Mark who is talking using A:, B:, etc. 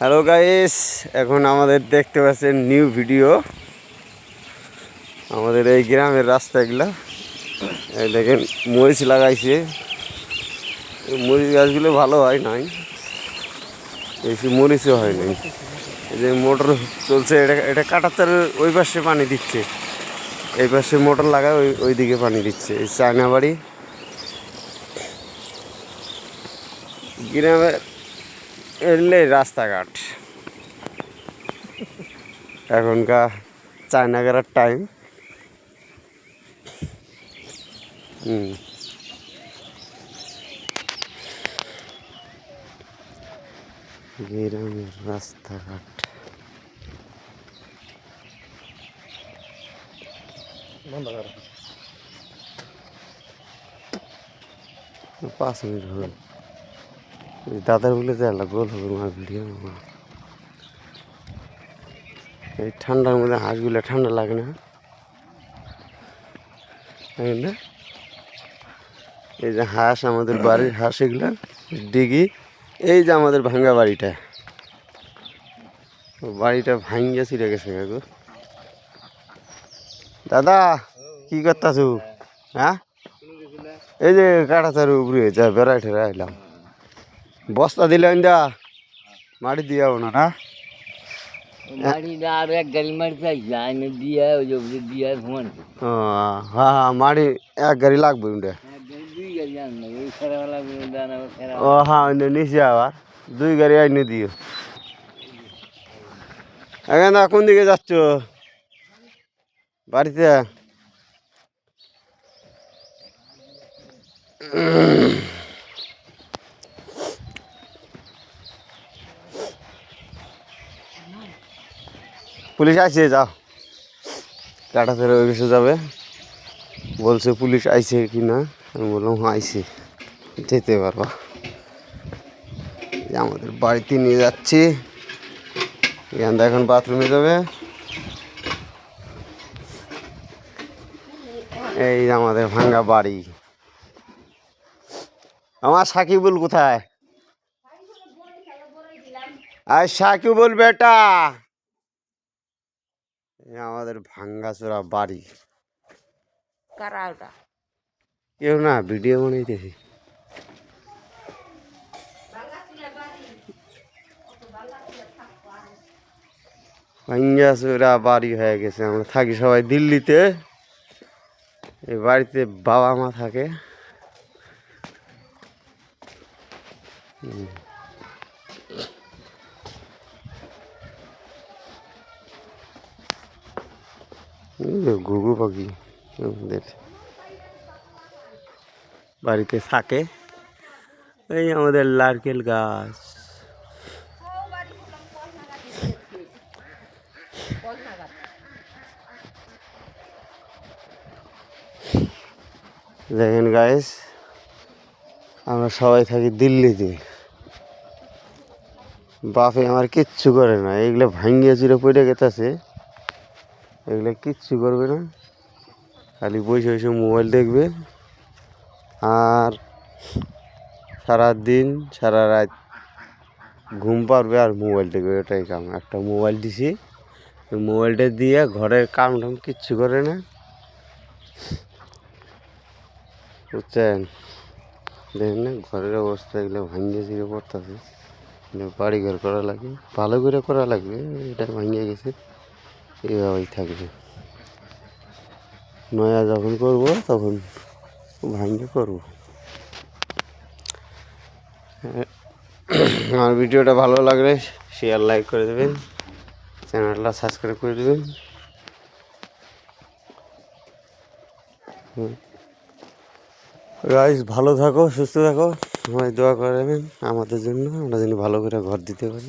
A: Hello guys এখন আমাদের দেখতে পাচ্ছেন নিউ ভিডিও আমাদের এই গ্রামের রাস্তাগুলা এই দেখেন, মরিচ লাগাইছে। মরিচ গাছগুলো ভালো হয় নাই। বেশি মরিচও হয় নাই। এই যে মোটর চলছে, এটা এটা কাটার তার ওই পাশে পানি দিচ্ছে। এই পাশে মোটর লাগায় ওই ওই দিকে পানি দিচ্ছে। এই চায়না বাড়ি গ্রামের এলে রাস্তাঘাট। এখনকার চায়না করার টাইম গ্রামের রাস্তাঘাট। পাঁচ মিনিট এই দাদার বলে যাইলা গোল হবে মাছ এই ঠান্ডার মধ্যে হাঁসগুলো ঠান্ডা লাগে না। এই যে হাঁস, আমাদের বাড়ির হাঁস এগুলো, ডিগি, এই যে আমাদের ভাঙ্গা বাড়িটা। বাড়িটা ভাঙ্গিয়া ছিঁড়ে গেছে গো দাদা, কি করতাছু? হ্যাঁ? এই যে কাটা কাটাতার উপরে যা বেড়াই ঠেরা এলাম বস্তা দিলে দা মাটি দিয়াও না। না?
B: আর এক গাড়ি দিয়ে দিয়ে
A: লাগবে ও হ্যাঁ নিচে আবার দুই গাড়ি আইনে দিও। এখন না কোন দিকে যাচ্ছ? বাড়িতে? পুলিশ আসছে যাও। কাটা ফেরে ওই যাবে। বলছে পুলিশ আইছে কি না? আমি বললাম হ্যাঁ আইছে। যেতে পারবা। আমাদের বাড়িতে নিয়ে যাচ্ছি। থেকে এখন বাথরুমে যাবে। এই আমাদের ভাঙ্গা বাড়ি। আমার সাকিবুল কোথায়? আর সাকিবুল বেটা। আমাদের ভাঙ্গাচোরা বাড়ি।
B: কারা ওটা?
A: কেউ না ভিডিও বানাইতেছি। ভাঙ্গাচোরা বাড়ি? হয়ে গেছে। আমরা থাকি সবাই দিল্লিতে। এই বাড়িতে বাবা মা থাকে। হুম। এই যে ঘুঘু পাখি আমাদের বাড়িতে থাকে। এই আমাদের নারকেল গাছ। দেখেন গাইস আমরা সবাই থাকি দিল্লিতে। বাপে আমার কিচ্ছু করে না, এগুলো ভাঙ্গিয়ে চিরে পড়ে গেছে এগুলো কিচ্ছু করবে না। খালি বসে বসে মোবাইল দেখবে। আর সারা দিন সারা রাত ঘুম পারবে আর মোবাইল দেখবে, এটাই কাম। একটা মোবাইল দিছি মোবাইলটা দিয়ে ঘরের কাম টাম কিচ্ছু করে না। বুঝছেন? দেখেন না, ঘরের অবস্থা এগুলো ভাঙিয়ে চিরে পড়তেছে। বাড়ি ঘর করা লাগবে, ভালো করে করা লাগবে, এটা ভাঙিয়ে গেছে। এইভাবেই থাকবে। নয়া যখন করব, তখন ভাঙ্গে করব। আমার ভিডিওটা ভালো লাগলে শেয়ার লাইক করে দেবেন। চ্যানেলটা সাবস্ক্রাইব করে দেবেন। রাইস ভালো থাকো, সুস্থ থাকো। সবাই দোয়া করবেন আমাদের জন্য। আমরা যেন ভালো করে ঘর দিতে পারি।